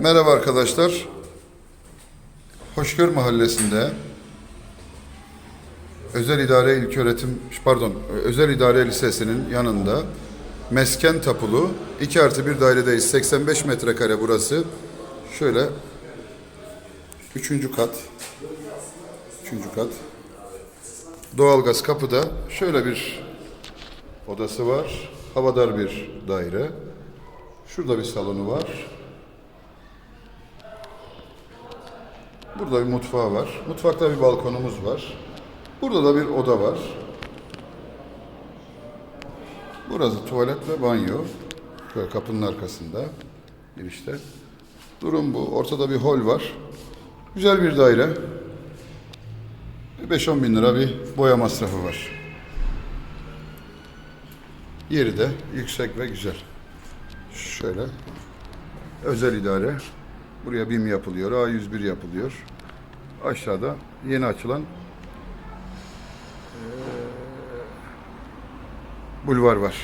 Merhaba arkadaşlar. Hoşgör Mahallesi'nde Özel İdare İlköğretim, pardon, Özel İdare Lisesi'nin yanında Mesken Tapulu 2 artı 1 dairedeyiz. 85 metrekare burası. Şöyle üçüncü kat. Üçüncü kat. Doğalgaz kapıda. Şöyle bir odası var. Havadar bir daire. Şurada bir salonu var. Burada bir mutfağı var. Mutfakta bir balkonumuz var. Burada da bir oda var. Burası tuvalet ve banyo. Şöyle kapının arkasında. Girişte. Durum bu. Ortada bir hol var. Güzel bir daire. 5-10 bin lira bir boya masrafı var. Yeri de yüksek ve güzel. Şöyle. Özel idare. Buraya BİM yapılıyor. A101 yapılıyor. Aşağıda yeni açılan eee, bulvar var.